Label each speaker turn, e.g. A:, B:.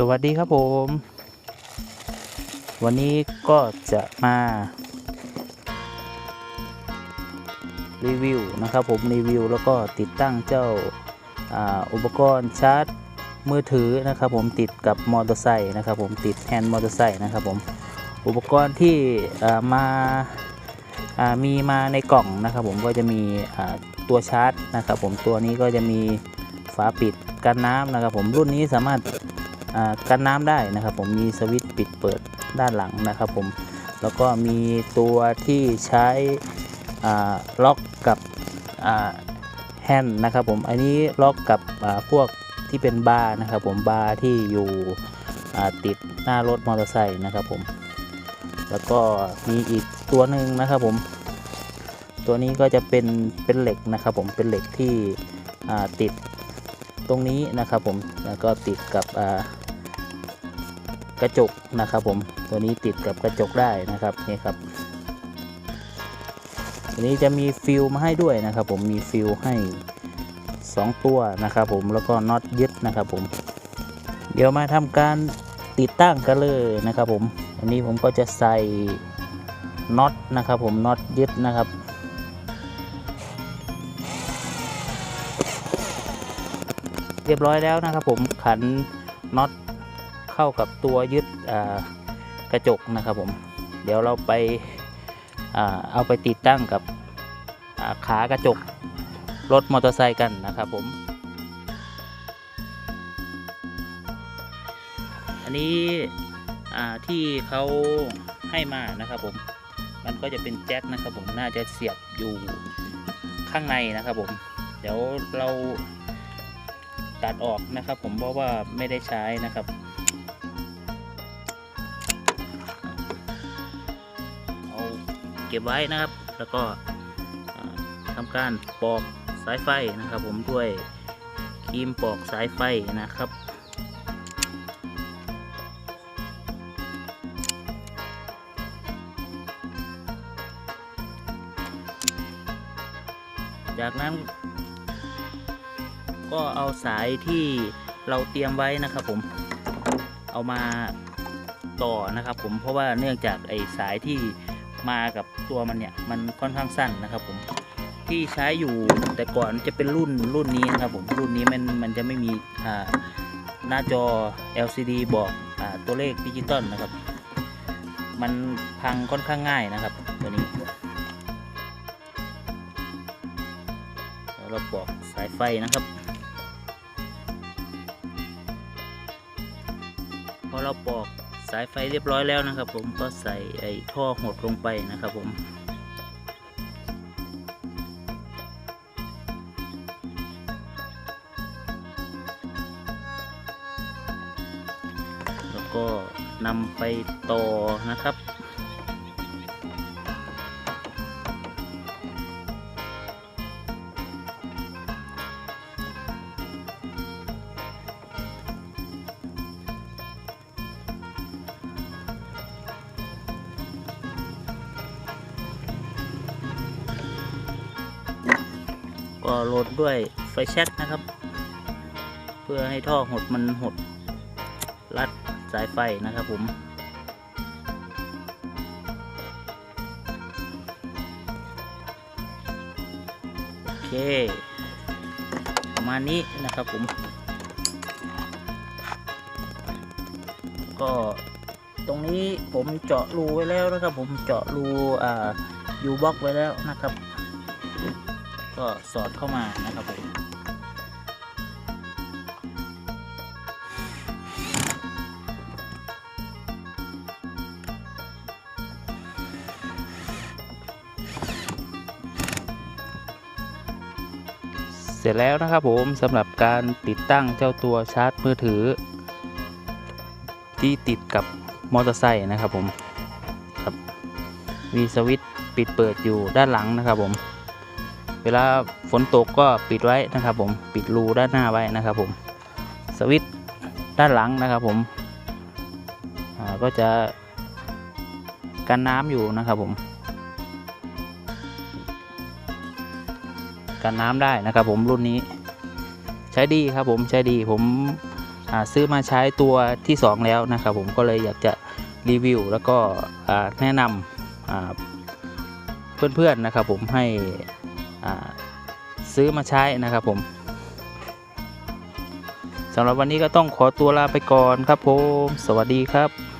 A: สวัสดีครับผม วันนี้ก็จะมา รีวิวนะครับผมรีวิวแล้วก็ติดตั้งเจ้าอาอุปกรณ์ชาร์จมือถือนะครับผมติดกับมอเตอร์ไซค์นะครับผมติดแฮนด์มอเตอร์ไซค์นะครับผมอุปกรณ์ที่ามาามีมาในกล่องนะครับผมก็จะมีตัวชาร์จนะครับผมตัวนี้ก็จะมีฝาปิดกันน้ำนะครับผมรุ่นนี้สามารถ กันน้ำได้นะครับ ผมมีสวิตช์ปิดเปิดด้านหลังนะครับ ผมแล้วก็มีตัวที่ใช้ล็อกกับแฮนด์นะครับ ผมอันนี้ล็อกกับพวกที่เป็นบาร์นะครับ ผมบาร์ที่อยู่ติดหน้ารถมอเตอร์ไซค์นะครับ ผมแล้วก็มีอีกตัวหนึ่งนะครับ ผม ตัวนี้ก็จะเป็นเป็นเหล็กนะครับ ผมเป็นเหล็กที่ติดตรงนี้นะครับ ผมแล้วก็ติดกับ กระจกนะครับ ผมตัวนี้ติดกับกระจกได้นะครับนี่ครับตัวนี้จะมีฟิลมาให้ด้วยนะครับ ผมมีฟิลให้ 2 ตัวนะครับผมแล้วก็น็อตยึดนะครับผมเดี๋ยวมาทำการติดตั้งกันเลยนะครับผมอันนี้ผมก็จะใส่น็อตนะครับผมน็อตยึดนะครับเรียบร้อยแล้วนะครับผมขันน็อต เข้ากับตัวยึดกระจกนะครับผม เดี๋ยวเราไปอเอาไปติดตั้งกับาขากระจกรถมอเตอร์ไซค์กันนะครับผม อันนี้ที่เขาให้มานะครับผม มันก็จะเป็นแจ็คนะครับผม น่าจะเสียบอยู่ข้างในนะครับผม เดี๋ยวเราตัดออกนะครับผมเพราะว่าไม่ได้ใช้นะครับ เก็บไว้นะครับ แล้วก็อ่าทำการปอกสายไฟนะครับ ผมด้วยครีมปอกสายไฟนะครับจากนั้น ก็เอาสายที่เราเตรียมไว้นะครับผมเอามาต่อนะครับผมเพราะว่าเนื่องจากไอ้สายที่ มากับตัวมันเนี่ยมันค่อนข้างสั้นนะครับผมที่ใช้อยู่แต่ก่อนจะเป็นรุ่นรุ่นนี้นะครับผมรุ่นนี้มันมันจะไม่มีอ่าหน้าจอ LCD บอกอ่าตัวเลขดิจิตอลนะครับ มันพังค่อนข้างง่ายนะครับตัวนี้เดี๋ยวเราปอกสายไฟนะครับพอเราปอก สายไฟเรียบร้อยแล้วนะครับ ผมก็ใส่ไอ้ท่อหดลงไปนะครับ ผมแล้วก็นำไปต่อนะครับ ก็โหลดด้วยไฟแช็กนะครับ เพื่อให้ท่อหดมันหดรัดสายไฟนะครับผมโอเคประมาณนี้นะครับผมก็ตรงนี้ผมเจาะรูไว้แล้วนะครับผมเจาะรูอ่ายูบ็อกไว้แล้วนะครับ ก็สอดเข้ามานะครับผมเสร็จแล้วนะครับผมสำหรับการติดตั้งเจ้าตัวชาร์จมือถือ ที่ติดกับมอเตอร์ไซค์นะครับผมครับมีสวิตช์ปิดเปิดอยู่ด้านหลังนะครับผม เวลาฝนตกก็ปิดไว้นะครับ ผมปิดรูด้านหน้าไว้นะครับ ผมสวิตด้านหลังนะครับ ผมก็จะกันน้ำอยู่นะครับผมกันน้ำได้นะครับ ผมรุ่นนี้ ใช้ดีครับ ผมใช้ดีผมซื้อมาใช้ตัวที่ 2 แล้วนะครับ ผมก็เลยอยากจะรีวิว แล้วก็แนะนำเพื่อนๆนะครับ ผมให้ ซื้อมาใช้นะครับผมสำหรับวันนี้ก็ต้องขอตัวลาไปก่อนครับผม สวัสดีครับ